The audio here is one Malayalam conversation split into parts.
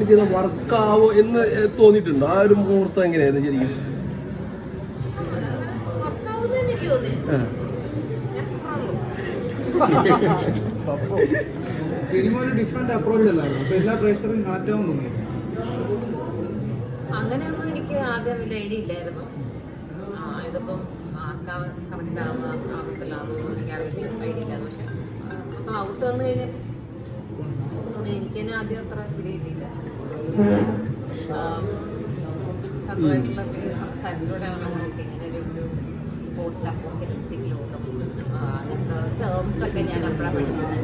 ചെയ്ത വർക്കാവോ എന്ന് തോന്നിയിട്ടുണ്ടോ. ആ ഒരു മുഹൂർത്തം എങ്ങനെയായിരുന്നു ശരിക്കും. സിനിമ ഒരു ഡിഫറെന്റ് അപ്രോച്ച് അല്ലായിരുന്നു. അപ്പൊ എല്ലാ പ്രേക്ഷകരും കണക്ട് ആവും തോന്നി. അങ്ങനെയൊന്നും എനിക്ക് ആദ്യം വലിയ ഐഡിയ ഇല്ലായിരുന്നു. ആ, ഇതിപ്പം ആർക്കാവ് കണക്ട് ആവുക ആവത്തിലാവുക എനിക്ക് അറിയില്ല വലിയ ഐഡിയ ഇല്ലായിരുന്നു. പക്ഷെ മൊത്തം ഔട്ട് വന്നു കഴിഞ്ഞാൽ തോന്നി. എനിക്ക് തന്നെ ആദ്യം അത്ര പിടി കിട്ടിയില്ല. പിന്നെ സ്വന്തമായിട്ടുള്ള സംസാരത്തിലൂടെയാണ് നമുക്ക് ഇങ്ങനെ ഒരു പോസ്റ്റ് അപ്പോക്കലിപ്റ്റിക് ലോകം അങ്ങനത്തെ ടേംസ് ഒക്കെ ഞാൻ അപ്പോഴാണ് പഠിക്കുന്നത്.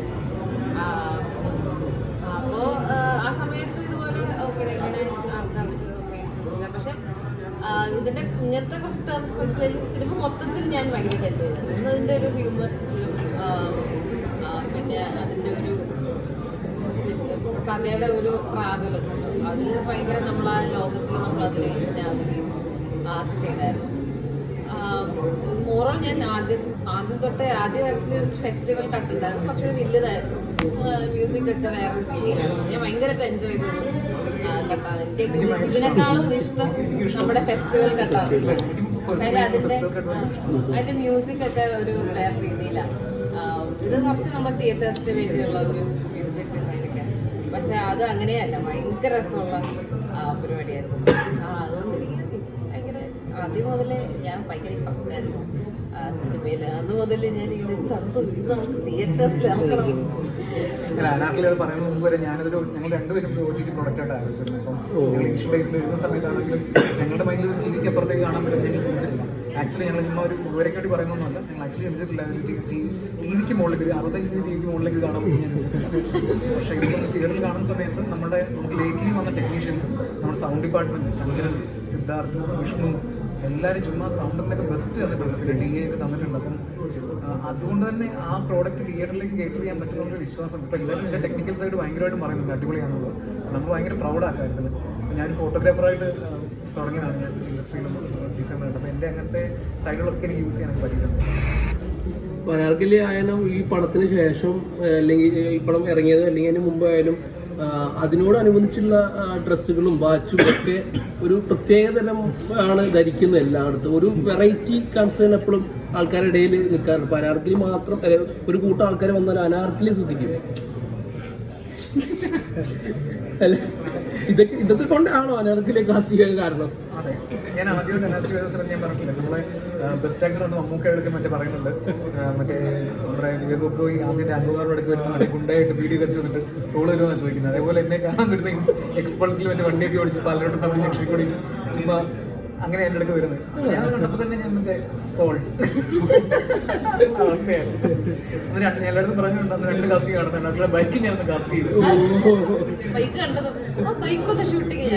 അപ്പോൾ ആ സമയത്ത് ഇതുപോലെ ഓക്കെ എങ്ങനെ ആൾക്കാർക്ക് പക്ഷെ ഇതിന്റെ ഇങ്ങനത്തെ കുറച്ച് ടേംസ് മനസ്സിലായി. സിനിമ മൊത്തത്തിൽ ഞാൻ ഭയങ്കര ടച്ച് ചെയ്തത് അതിന്റെ ഒരു ഹ്യൂമർ പിന്നെ അതിന്റെ ഒരു കഥയുടെ ഒരു ട്രാവൽ അതിൽ ഭയങ്കര നമ്മൾ ആ ലോകത്തിൽ നമ്മൾ അതിൽ നാവിഗേറ്റ് ചെയ്തായിരുന്നു. മോറൽ ഞാൻ ആദ്യം ആദ്യം തൊട്ടേ ആദ്യം ആക്ച്വലി ഒരു ഫെസ്റ്റിവൽ കണ്ടിട്ടുണ്ടായിരുന്നു കുറച്ചുകൂടി വലുതായിരുന്നു. മ്യൂസിക് ഒക്കെ വേറെ രീതിയിലായിരുന്നു ഞാൻ ഭയങ്കരമായിട്ട് എൻജോയ് ചെയ്തു. കട്ടാണ് ഇതിനേക്കാളും ഇഷ്ടം നമ്മുടെ ഫെസ്റ്റിവൽ കട്ടാണ് അതിന്റെ അതിന്റെ മ്യൂസിക് ഒക്കെ ഒരു വേറെ രീതിയിലാണ്. ഇത് കുറച്ച് നമ്മുടെ തിയേറ്റേഴ്സിന് വേണ്ടിയുള്ള ഒരു മ്യൂസിക് ഡിസൈനൊക്കെ പക്ഷെ അത് അങ്ങനെയല്ല. ഭയങ്കര രസമുള്ള പരിപാടിയായിരുന്നു. അതുകൊണ്ട് എനിക്ക് ഭയങ്കര ആദ്യം മുതലേ ഞാൻ ഭയങ്കര ഇമ്പ്രസ്ഡ് ആയിരുന്നു സിനിമയിൽ അന്ന് മുതൽ ഞാൻ ഇങ്ങനെ ചത്തു ഇത് നമുക്ക് തിയേറ്റേഴ്സിൽ ഇറക്കണം. അനാക്കിൽ അത് പറയുന്ന മുമ്പ് വരെ ഞാനൊരു ഞങ്ങൾ രണ്ടുപേരും ഒ ടി ടി പ്രൊഡക്റ്റ് ആയിട്ട് ആലോചിച്ചിരുന്നു അപ്പം ഇംഗ്ലീഷ് ബേസിൽ വരുന്ന സമയത്താണെങ്കിലും ഞങ്ങളുടെ മൈൻഡിൽ ഒരു ടി വിക്ക് അപ്പുറത്തേക്ക് കാണാൻ പറ്റും ഞങ്ങൾ ചിന്തിച്ചിട്ടില്ല. ആക്ച്വലി ഞങ്ങൾ ചുമ്മാ ഒരു വേണ്ടി പറയുന്നൊന്നുമല്ല. ഞങ്ങൾ ആക്ച്വലി ചിന്തിച്ചിട്ടില്ല. ടി വിക്ക് മുകളിലേക്ക് അറുപത്തഞ്ച് ടി വിക്ക് മുകളിലേക്ക് കാണാൻ പറ്റും ഞാൻ ചിന്തിച്ചിട്ടില്ല. പക്ഷേ ഇപ്പം തിയേറ്ററിൽ കാണുന്ന സമയത്ത് നമ്മുടെ നമുക്ക് ലേറ്റ്ലി വന്ന ടെക്നീഷ്യൻസ് നമ്മുടെ സൗണ്ട് ഡിപ്പാർട്ട്മെന്റ് ശങ്കരൻ സിദ്ധാർത്ഥ് വിഷ്ണു എല്ലാവരും ചുമ്മാ സൗണ്ടിനൊക്കെ ബെസ്റ്റ് തന്നിട്ടുണ്ട്. ഡി എ ഒക്കെ തന്നിട്ടുണ്ട്. അപ്പം അതുകൊണ്ട് തന്നെ ആ പ്രോഡക്റ്റ് തിയേറ്ററിലേക്ക് കേറ്റർ ചെയ്യാൻ പറ്റുന്ന വിശ്വാസം. ഇപ്പം എല്ലാവരും എന്റെ ടെക്നിക്കൽ സൈഡ് ഭയങ്കരമായിട്ട് പറയുന്നുണ്ട്. അടിപൊളിയാണെന്നുള്ളത് നമുക്ക് ഭയങ്കര പ്രൗഡാണ് കാര്യത്തിൽ ഞാനൊരു ഫോട്ടോഗ്രാഫറായിട്ട് തുടങ്ങിയതാണ് ഞാൻ ഇൻഡസ്ട്രിയിലും ഡിസൈനറായിട്ട് അപ്പോൾ എന്റെ അങ്ങനത്തെ സൈഡുകളൊക്കെ എനിക്ക് യൂസ് ചെയ്യാനൊക്കെ പറ്റിയിട്ടുണ്ട്. അനാർക്കലി ആയാലും ഈ പടത്തിന് ശേഷം അല്ലെങ്കിൽ ഈ പടം ഇറങ്ങിയതോ അല്ലെങ്കിൽ അതിന് മുമ്പ് ആയാലും ആഹ്, അതിനോടനുബന്ധിച്ചുള്ള ഡ്രസ്സുകളും വാച്ചും ഒക്കെ ഒരു പ്രത്യേകതരം ആണ് ധരിക്കുന്നത് എല്ലായിടത്തും. ഒരു വെറൈറ്റി കൺസേൺ എപ്പോഴും ആൾക്കാരുടെ ഇടയിൽ നിൽക്കാറുണ്ട്. ഇപ്പൊ അനാർക്കലി മാത്രം ഒരു കൂട്ടം ആൾക്കാർ വന്നാൽ അനാർക്കലി ശ്രദ്ധിക്കും. ഇതൊക്കെ ഇതൊക്കെ കൊണ്ടാണോ അനാർക്കലി കാസ്റ്റ് ചെയ്യാൻ കാരണം? അതെ. ഞാൻ ആദ്യമായിട്ട് അതിനകത്ത് വരുന്ന ഞാൻ പറഞ്ഞില്ല നമ്മളെ ബെസ്റ്റ് ആക്ടർ ഉണ്ട് മമ്മൂക്ക എടുക്കാൻ മറ്റേ പറയുന്നുണ്ട്. മറ്റേ നമ്മുടെ വിവേക് ഒബ്രോയി ആദ്യം അംഗമാരുടെ അടുത്ത് വരുന്ന മറ്റേ ഗുണ്ടായിട്ട് വീഡിയോ ധരിച്ചു വന്നിട്ട് റോൾ വരുമെന്ന് ചോദിക്കുന്നത്. അതേപോലെ എന്നെ കാണാൻ വരുന്ന എക്സ്പൾസിൽ മറ്റേ വണ്ടിയൊക്കെ ഓടിച്ച് പലരോടും നമ്മൾ ജംഗ്ഷനിൽ കൂടി ചുമ്മാ അങ്ങനെ എന്റെ അടുക്ക് വരുന്നത്. കണ്ടപ്പോൾ തന്നെ ഞാൻ മറ്റേ സോൾട്ട് അവസ്ഥയാണ് അന്ന് രണ്ട് ഞാൻ എല്ലായിടത്തും പറഞ്ഞിട്ടുണ്ട്. അന്ന് രണ്ട് കാസ്റ്റിംഗ് കാണുന്നുണ്ട് അതിലെ ബൈക്ക് ഞാൻ ഒന്ന് കാസ്റ്റ് ചെയ്തു. ബൈക്ക് കണ്ടതും. ആ ഷൂട്ടിങ്.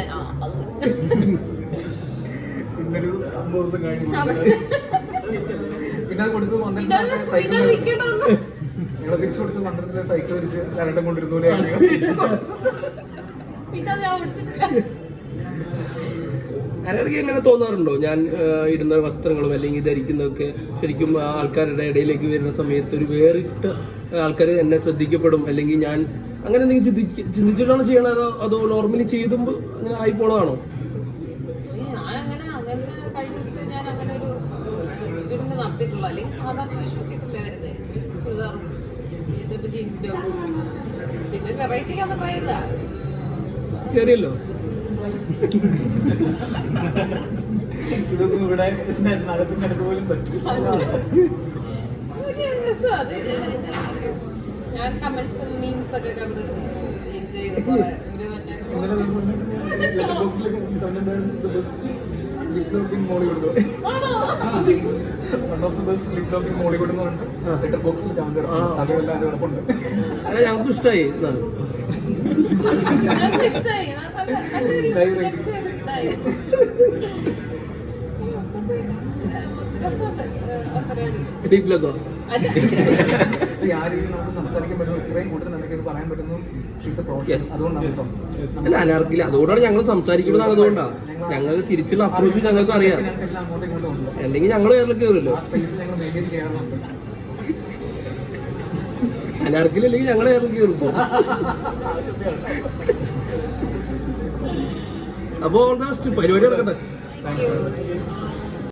പിന്നൊരു അമ്പത് ദിവസം കഴിഞ്ഞു പിന്നെ അത് കൊടുത്തു പന്ത്രണ്ട് സൈക്കിൾ ഞങ്ങൾ തിരിച്ചു കൊടുത്ത് പന്ത്രണ്ടിലെ സൈക്കിൾ തിരിച്ച് കരണ്ടം കൊണ്ടിരുന്നു പിന്നെ അത് ഞാൻ ഓടിച്ചിട്ടില്ല. അനാർക്കലി എങ്ങനെ തോന്നാറുണ്ടോ? ഞാൻ ഇടുന്ന വസ്ത്രങ്ങളും അല്ലെങ്കിൽ ധരിക്കുന്നതൊക്കെ ശരിക്കും ആൾക്കാരുടെ ഇടയിലേക്ക് വരുന്ന സമയത്ത് ഒരു വേറിട്ട ആൾക്കാർ എന്നെ ശ്രദ്ധിക്കപ്പെടും അല്ലെങ്കിൽ ഞാൻ അങ്ങനെ എന്തെങ്കിലും ചിന്തിക്ക ചിന്തിച്ചിട്ടാണ് ചെയ്യണത് അതോ നോർമലി ചെയ്തുമ്പോൾ അങ്ങനെ ആയി പോണതാണോ? നടത്തിയിട്ടുള്ളൂ. അല്ലെങ്കിൽ സാധാരണ വേഷമൊക്കെ വരുന്നത് ചുരിദാർ. ചിലപ്പോൾ ജീൻസിന്റെ പിന്നെ വെറൈറ്റി ഒക്കെ ട്രൈ ചെയ്താ. കയറിയല്ലോ ഇതൊന്നും ഇവിടെ നഗത്തിന്റെ അടുത്ത് പോലും പറ്റും ഞാൻ കമന്റ്സും മീംസ് ഒക്കെ കണ്ട് എൻജോയ് ചെയ്ത് ഒരു മറ്റേ letter ബോക്സിലൊക്കെ comment best lip locking Mollywood one of the best lip locking എന്ന് പറഞ്ഞിട്ട്. ലെറ്റർ ബോക്സിൽ കമന്റ് തലവല്ലാതെ കിടപ്പുണ്ട്. അല്ല ഞങ്ങൾക്ക് ഇഷ്ടമായി എന്നാണ് ഞങ്ങൾക്ക് ഇഷ്ടമായി അനാർക്കില്ല അതുകൊണ്ടാണ് ഞങ്ങൾ സംസാരിക്കുന്നത് അതുകൊണ്ടാണ് ഞങ്ങൾ തിരിച്ചുള്ള അപ്രോച്ച് ഞങ്ങൾക്ക് അറിയാം. അല്ലെങ്കിൽ ഞങ്ങൾ കേരളം കയറില്ലോ ആ സ്പേസ് ഞങ്ങൾ മെയിന്റെയിൻ ചെയ്യണമെന്നുണ്ട് അനാർക്കിൽ അല്ലെങ്കിൽ ഞങ്ങൾ കേരളം കയറും അപ്പോൾ പരിപാടി നടക്കട്ടെ.